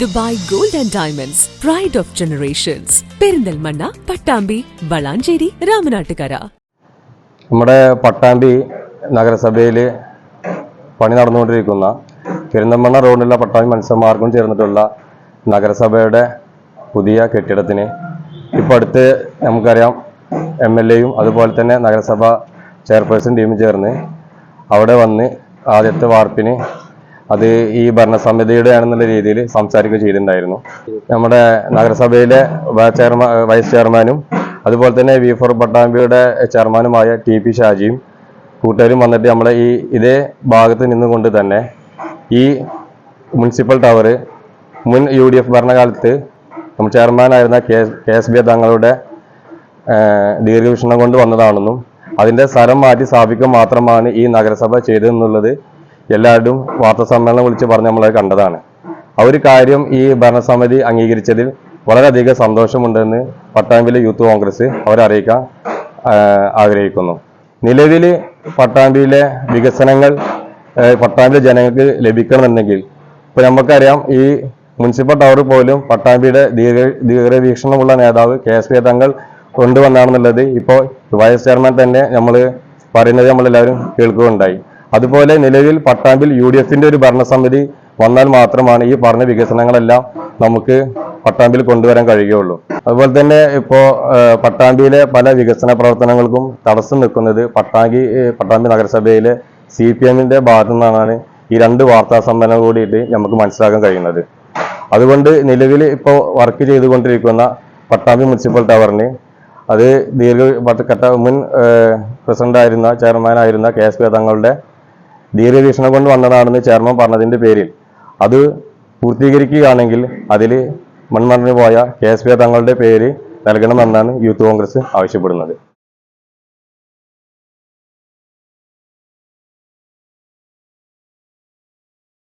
Dubai gold and diamonds pride of generations Perinthalmanna Pattambi Valanchery Ramanattukara. നമ്മുടെ പട്ടാമ്പി നഗരസഭയിൽ പണി നടന്നുകൊണ്ടിരിക്കുന്ന പെരിന്തൽമണ്ണ റോഡിലുള്ള പട്ടാമ്പി മത്സ്യമാർഗം ചേർന്നിട്ടുള്ള നഗരസഭയുടെ പുതിയ കെട്ടിടത്തിന് ഇപ്പോൾ അടുത്ത് നമുക്കറിയാം എം എൽ എയും അതുപോലെ തന്നെ നഗരസഭ ചെയർപേഴ്സൺ ടീമും ചേർന്ന് അവിടെ വന്ന് ആദ്യത്തെ വാർപ്പിന് അത് ഈ ഭരണസമിതിയുടെ ആണെന്നുള്ള രീതിയിൽ സംസാരിക്കുക ചെയ്തിട്ടുണ്ടായിരുന്നു. നമ്മുടെ നഗരസഭയിലെ വൈസ് ചെയർമാനും അതുപോലെ തന്നെ വി ഫോർ പട്ടാമ്പിയുടെ ചെയർമാനുമായ ടി പി ഷാജിയും കൂട്ടുകാരും വന്നിട്ട് നമ്മളെ ഈ ഇതേ ഭാഗത്ത് നിന്നുകൊണ്ട് തന്നെ ഈ മുനിസിപ്പൽ ടവർ മുൻ യു ഡി എഫ് ഭരണകാലത്ത് നമ്മൾ ചെയർമാനായിരുന്ന കെ എസ് ബി തങ്ങളുടെ ദീർഘവീക്ഷണം കൊണ്ട് വന്നതാണെന്നും അതിന്റെ സ്ഥലം മാറ്റി സ്ഥാപിക്കുക മാത്രമാണ് ഈ നഗരസഭ ചെയ്തതെന്നുള്ളത് എല്ലാവരും വാർത്താ സമ്മേളനം വിളിച്ച് പറഞ്ഞ് നമ്മളത് കണ്ടതാണ്. ആ ഒരു കാര്യം ഈ ഭരണസമിതി അംഗീകരിച്ചതിൽ വളരെയധികം സന്തോഷമുണ്ടെന്ന് പട്ടാമ്പിലെ യൂത്ത് കോൺഗ്രസ് അവരെ അറിയിക്കാൻ ആഗ്രഹിക്കുന്നു. നിലവിൽ പട്ടാമ്പിയിലെ വികസനങ്ങൾ പട്ടാമ്പിലെ ജനങ്ങൾക്ക് ലഭിക്കണമെന്നുണ്ടെങ്കിൽ ഇപ്പൊ നമുക്കറിയാം ഈ മുനിസിപ്പൽ ടവർ പോലും പട്ടാമ്പിയുടെ ദീർഘ ദീർഘവീക്ഷണമുള്ള നേതാവ് കെ എസ് പി തങ്ങൾ കൊണ്ടുവന്നാണെന്നുള്ളത് ഇപ്പോൾ വൈസ് ചെയർമാൻ തന്നെ നമ്മൾ പറയുന്നത് നമ്മളെല്ലാവരും കേൾക്കുകയുണ്ടായി. അതുപോലെ നിലവിൽ പട്ടാമ്പിൽ യു ഡി എഫിന്റെ ഒരു ഭരണസമിതി വന്നാൽ മാത്രമാണ് ഈ പറഞ്ഞ വികസനങ്ങളെല്ലാം നമുക്ക് പട്ടാമ്പിൽ കൊണ്ടുവരാൻ കഴിയുകയുള്ളൂ. അതുപോലെ തന്നെ ഇപ്പോ പട്ടാമ്പിയിലെ പല വികസന പ്രവർത്തനങ്ങൾക്കും തടസ്സം നിൽക്കുന്നത് പട്ടാമ്പി പട്ടാമ്പി നഗരസഭയിലെ സി പി എമ്മിന്റെ ഭാഗത്തു നിന്നാണ് ഈ രണ്ട് വാർത്താ സമ്മേളനം കൂടിയിട്ട് നമുക്ക് മനസ്സിലാക്കാൻ കഴിയുന്നത്. അതുകൊണ്ട് നിലവിൽ ഇപ്പോൾ വർക്ക് ചെയ്തുകൊണ്ടിരിക്കുന്ന പട്ടാമ്പി മുനിസിപ്പൽ ടവറിന് അത് ദീർഘ മുൻ പ്രസിഡന്റ് ആയിരുന്ന ചെയർമാൻ ആയിരുന്ന കെ എസ് പി തങ്ങളുടെ ദീർഘവീക്ഷണം കൊണ്ട് വന്നതാണെന്ന് ചെയർമാൻ പറഞ്ഞതിന്റെ പേരിൽ അത് പൂർത്തീകരിക്കുകയാണെങ്കിൽ അതിൽ മൺമറഞ്ഞു പോയ കെ എസ് പി തങ്ങളുടെ പേര് നൽകണമെന്നാണ് യൂത്ത് കോൺഗ്രസ് ആവശ്യപ്പെടുന്നത്.